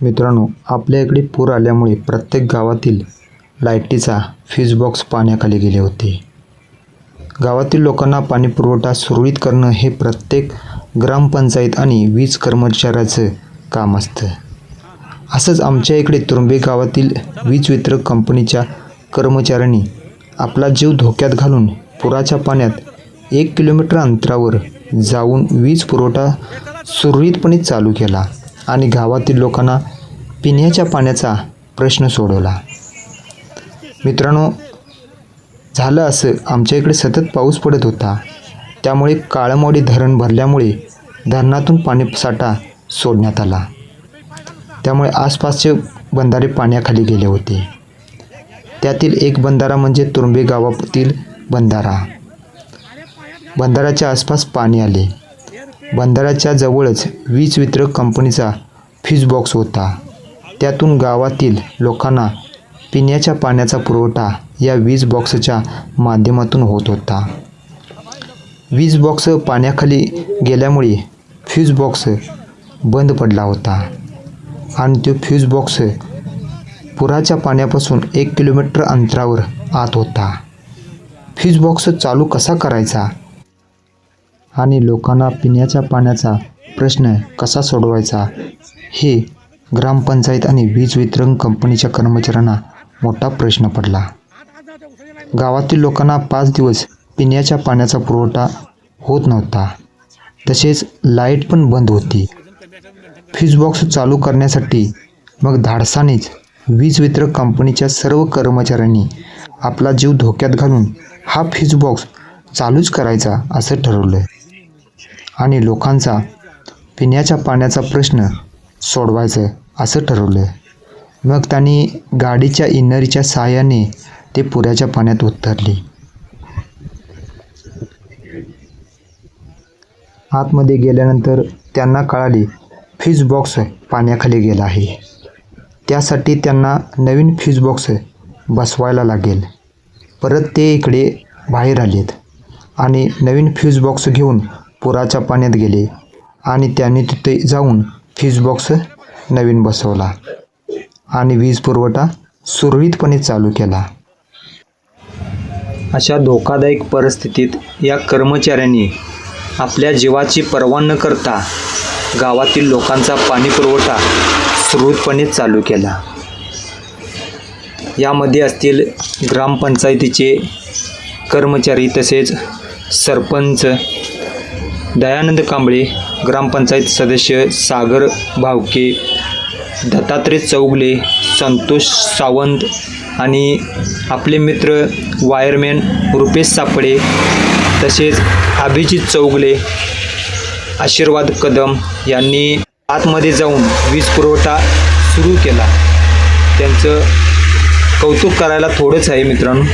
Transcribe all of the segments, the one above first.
मित्रांनो आपल्या इकडे पूर आल्यामुळे प्रत्येक गावातील लाईटीचा फ्यूज बॉक्स पाण्याखाली गेले होते. गावातील लोकांना पाणी पुरवठा सुरळीत करणं हे प्रत्येक ग्रामपंचायत आणि वीज कर्मचाऱ्याचं काम असतं. असंच आमच्या इकडे तुरुंबे गावातील वीज वितरक कंपनीच्या कर्मचाऱ्यांनी आपला जीव धोक्यात घालून पुराच्या पाण्यात एक किलोमीटर अंतरावर जाऊन वीज पुरवठा सुरळीतपणे चालू केला. आणि गावातील लोकांना पिण्याच्या पाण्याचा प्रश्न सोडवला. मित्रांनो झालं असं. आमच्या इकडे सतत पाऊस पडत होता. त्यामुळे काळमोडी धरण भरल्यामुळे धरणातून पाणीसाठा सोडण्यात आला. त्यामुळे आसपासचे बंधारे पाण्याखाली गेले होते. त्यातील एक बंधारा म्हणजे तुरुंबे गावातील बंधारा. बंधाऱ्याच्या आसपास पाणी आले. बंधाऱ्याच्या जवळच वीज वितरक कंपनीचा फ्यूज बॉक्स होता. त्यातून गावातील लोकांना पिण्याच्या पाण्याचा पुरवठा या वीज बॉक्सच्या माध्यमातून होत होता. वीज बॉक्स पाण्याखाली गेल्यामुळे फ्यूज बॉक्स बंद पडला होता. आणि तो फ्यूज बॉक्स पुराच्या पाण्यापासून एक किलोमीटर अंतरावर आत होता. फ्यूज बॉक्स चालू कसा करायचा? आणि लोकांना पिण्याच्या पाण्याचा प्रश्न कसा सोडवायचा? हे ग्रामपंचायत आणि वीज वितरण कंपनीच्या कर्मचाऱ्यांना मोठा प्रश्न पडला. गावातील लोकांना पाच दिवस पिण्याच्या पाण्याचा पुरवठा होत नव्हता. तसेच लाइट पण बंद होती. फ्यूज बॉक्स चालू करण्यासाठी मग धाडसानेच वीज वितरक कंपनीच्या सर्व कर्मचाऱ्यांनी आपला जीव धोक्यात घालून हा फ्यूज बॉक्स चालूच करायचा असं ठरवलं. आणि लोकांचा पिण्याच्या पाण्याचा प्रश्न सोडवायचं असं ठरवलं. मग त्यांनी गाडीच्या इनरीच्या सहाय्याने ते पुऱ्याच्या पाण्यात उतरली. आतमध्ये गेल्यानंतर त्यांना कळाली फ्यूज बॉक्स पाण्याखाली गेला आहे. त्यासाठी त्यांना नवीन फ्यूज बॉक्स बसवायला लागेल. परत ते इकडे बाहेर आलेत आणि नवीन फ्यूज बॉक्स घेऊन पुराच्या पाण्यात गेले आणि त्यांनी तिथे जाऊन फ्यूज बॉक्स नवीन बसवला आणि वीज पुरवठा सुरळीतपणे चालू केला. अशा धोकादायक परिस्थितीत या कर्मचाऱ्यांनी आपल्या जीवाची पर्वा न करता गावातील लोकांचा पाणी पुरवठा सुरळीतपणे चालू केला. यामध्ये असतील ग्रामपंचायतीचे कर्मचारी तसेच सरपंच दयानंद कांबळे ग्रामपंचायत सदस्य सागर भावके दत्तात्रय चौगले संतोष सावंत आणि आपले मित्र वायरमॅन रुपेश सापडे तसेच अभिजित चौगले आशीर्वाद कदम यांनी आतमध्ये जाऊन वीज पुरवठा सुरू केला. त्यांचं कौतुक करायला थोडंच आहे मित्रांनो.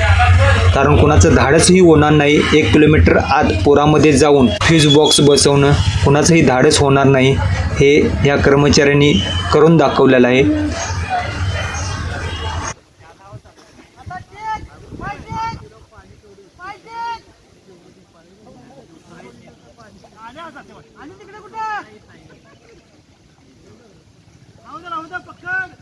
कारण कुणाचं धाडसही होणार नाही. एक किलोमीटर आत पुरामध्ये जाऊन फ्यूज बॉक्स बसवणं कुणाचंही धाडस होणार नाही. हे या कर्मचाऱ्यांनी करून दाखवलेलं आहे. आणि तिकडे कुठे? राहू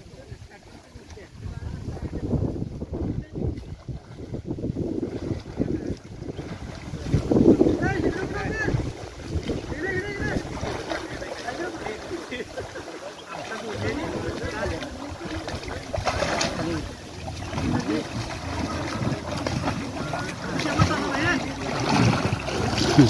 হুম